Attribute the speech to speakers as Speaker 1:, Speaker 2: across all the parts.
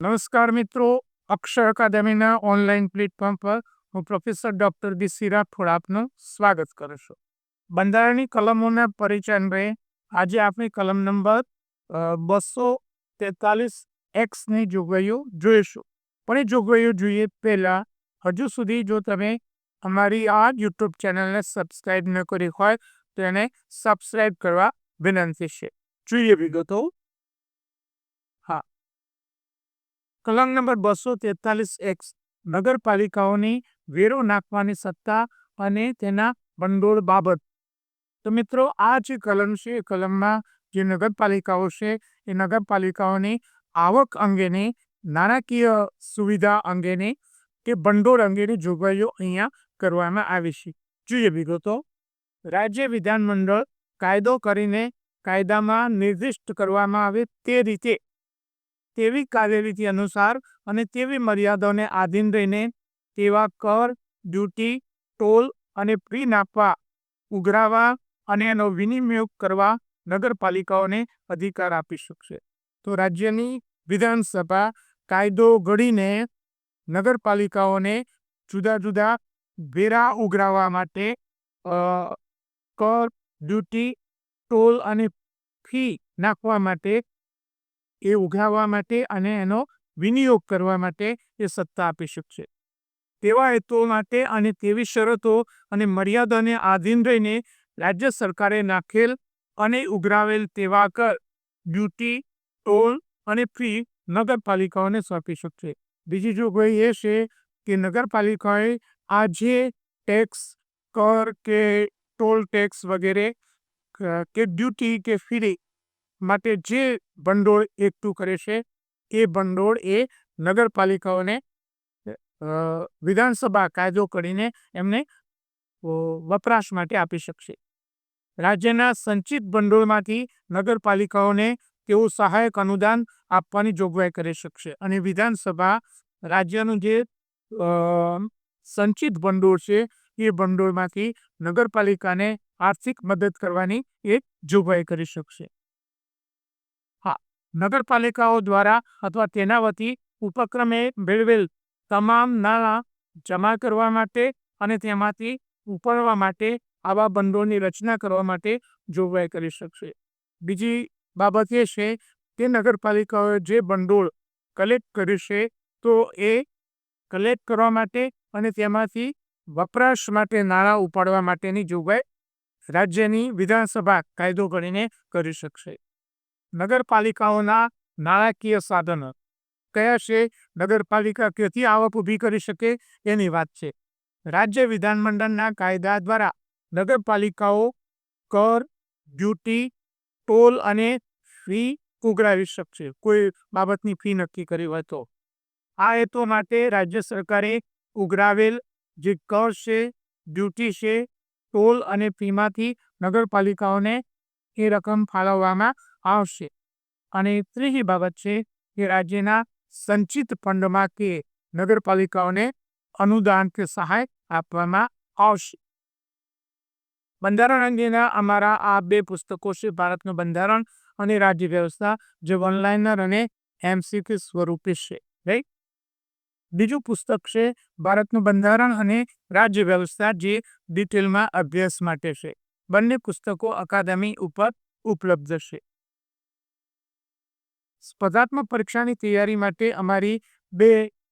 Speaker 1: નમસ્કાર મિત્રો અક્ષર અકાદમીના online platform પર હું પ્રોફેસર ડૉક્ટર બી સિરા થોડાપનું સ્વાગત કરું છું. બંધારણની કલમોના પરિચય અન્વયે આજે આપણે કલમ નંબર બસો તેતાલીસ એક્સની જોગવાઈઓ જોઈશું. પણ એ જોગવાઈઓ જોઈએ પહેલાં, હજુ સુધી જો તમે અમારી આ યુટ્યુબ ચેનલને સબસ્ક્રાઈબ ન કરી હોય, તો એને સબસ્ક્રાઈબ કરવા વિનંતી છે. જોઈએ વિગતો. કલમ નંબર બસો તેતાલીસ એક્સ, નગરપાલિકાઓની વેરો નાખવાની સત્તા અને તેના ભંડોળ બાબત. તો મિત્રો, આ જે કલમ છે, એ કલમમાં જે નગરપાલિકાઓ છે, એ નગરપાલિકાઓની આવક અંગેની, નાણાકીય સુવિધા અંગેની કે ભંડોળ અંગેની જોગવાઈઓ અહીંયા કરવામાં આવી છે. જોઈએ વિગતો રાજ્ય વિધાનમંડળ કાયદો કરીને કાયદામાં નિર્દિષ્ટ કરવામાં આવે તે રીતે તેવી કાર્યરીતિ અનુસાર અને તેવી મર્યાદાઓને આધીન રહીને તેવા કર, ડ્યુટી, ટોલ અને ફી નાખવા ઉઘરાવા અને એનો વિનિમયોગ કરવા નગરપાલિકાઓને અધિકાર આપી શકશે. તો રાજ્યની વિધાનસભા કાયદો ઘડીને નગરપાલિકાઓને જુદા જુદા વેરા ઉઘરાવવા માટે કર, ડ્યુટી, ટોલ અને ફી નાખવા માટે એ ઉઘાવવા માટે અને એનો વિનિયોગ કરવા માટે એ સત્તા આપી શકશે. તેવા હેતુઓ માટે અને તેવી શરતો અને મર્યાદાને આધીન રહીને રાજ્ય સરકારે નાખેલ અને ઉઘરાવેલ તેવા કર, ડ્યુટી, ટોલ અને ફી નગરપાલિકાઓને સોંપી શકશે. બીજી જોગવાઈ એ છે કે નગરપાલિકાએ આ જે ટેક્સ, કર કે ટોલ ટેક્સ વગેરે કે ડ્યુટી કે ફી માટે જે ભંડોળ એકઠું કરે છે, એ ભંડોળ એ નગરપાલિકાઓને વિધાનસભા કાયદો કરીને એમને વપરાશ માટે આપી શકશે. રાજ્યના સંચિત ભંડોળમાંથી નગરપાલિકાઓને તેવું સહાયક અનુદાન આપવાની જોગવાઈ કરી શકશે અને વિધાનસભા રાજ્યનું જે સંચિત ભંડોળ છે, એ ભંડોળમાંથી નગરપાલિકાને આર્થિક મદદ કરવાની એક જોગવાઈ કરી શકશે. નગરપાલિકાઓ દ્વારા અથવા તેના વતી ઉપક્રમે મેળવેલ તમામ નાણાં જમા કરવા માટે અને તેમાંથી ઉપાડવા માટે આવા ભંડોળની રચના કરવા માટે જોગવાઈ કરી શકશે. બીજી બાબત એ છે કે નગરપાલિકાઓએ જે ભંડોળ કલેક્ટ કર્યું છે તો એ કલેક્ટ કરવા માટે અને તેમાંથી વપરાશ માટે નાણાં ઉપાડવા માટેની જોગવાઈ રાજ્યની વિધાનસભા કાયદો કરીને કરી શકશે. નગરપાલિકાઓના નાણાકીય સાધનો. કયા છે? નગરપાલિકા ક્યાંથી આવક ઊભી કરી શકે? એની વાત છે. રાજ્ય વિધાનમંડળના કાયદા દ્વારા નગરપાલિકાઓ કર, ડ્યુટી, ટોલ અને ફી ઉઘરાવી શકશે. કોઈ બાબતની ફી નક્કી કરી હોય તો. આ હેતુ માટે રાજ્ય સરકારે ઉઘરાવેલ જે કર છે, ડ્યુટી છે, ટોલ અને ફીમાંથી નગરપાલિકાઓને એ રકમ ફાળવવામાં આવશે. અને ત્રીજી બાબત છે કે રાજ્યના સંચિત ફંડમાં કે નગરપાલિકાઓને અનુદાન કે સહાય આપવામાં આવશે. બંધારણ અંગેના અમારા આ બે પુસ્તકો છે ભારતનું બંધારણ અને રાજ્ય વ્યવસ્થા, જે ઓનલાઇનર અને એમસીક્યુ સ્વરૂપે છે. રાઈટ? બીજું પુસ્તક છે ભારતનું બંધારણ અને રાજ્ય વ્યવસ્થા, જે ડિટેલમાં અભ્યાસ માટે છે. બંને પુસ્તકો અકાદમી ઉપર ઉપલબ્ધ છે. સ્પર્ધાત્મક પરીક્ષાની તૈયારી માટે અમારી બે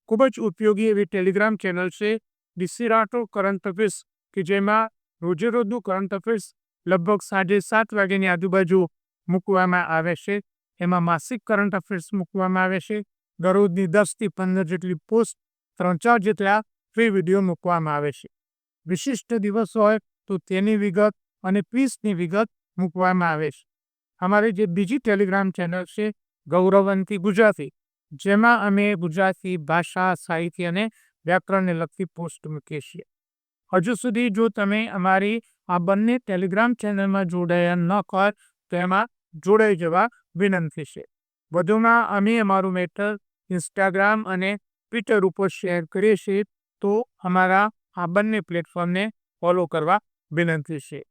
Speaker 1: ખૂબ જ ઉપયોગી એવી ટેલિગ્રામ ચેનલ છે ડીસી રાઠોડ કરંટ અફેર્સ, કે જેમાં રોજે રોજનું કરંટ અફેર્સ લગભગ સાંજે સાત વાગ્યાની આજુબાજુ મૂકવામાં આવે છે. એમાં માસિક કરંટ અફેર્સ મૂકવામાં આવે છે. દરરોજની દસથી પંદર જેટલી પોસ્ટ, ત્રણ ચાર જેટલા ફ્રી વીડિયો મૂકવામાં આવે છે. વિશિષ્ટ દિવસ હોય તો તેની વિગત અને ક્વિઝની વિગત મૂકવામાં આવે છે. અમારી જે બીજી ટેલિગ્રામ ચેનલ છે ગૌરવંતી ગુજરાતી, જેમાં અમે ગુજરાતી ભાષા, સાહિત્ય અને વ્યાકરણને લગતી પોસ્ટ મૂકીએ છીએ. હજુ સુધી જો તમે અમારી આ બંને ટેલિગ્રામ ચેનલમાં જોડાયા ન કર તો એમાં જોડાઈ જવા વિનંતી છે. વધુમાં અમે અમારું મેટર ઇન્સ્ટાગ્રામ અને ટ્વિટર ઉપર શેર કરીએ છીએ, તો અમારા આ બંને પ્લેટફોર્મને ફોલો કરવા વિનંતી છે.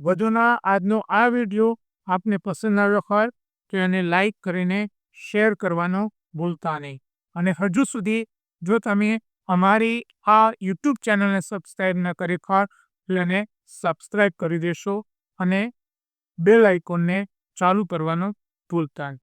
Speaker 1: વધુના આજનો આ વીડિયો આપને પસંદ આવ્યો હોય તો એને લાઈક કરીને શેર કરવાનો ભૂલતા નહીં. અને હજુ સુધી જો તમે અમારી આ યુટ્યુબ ચેનલને સબસ્ક્રાઈબ ન કરી હોય એને સબસ્ક્રાઈબ કરી દેશો અને બેલ આઇકોનને ચાલુ કરવાનું ભૂલતા નહીં.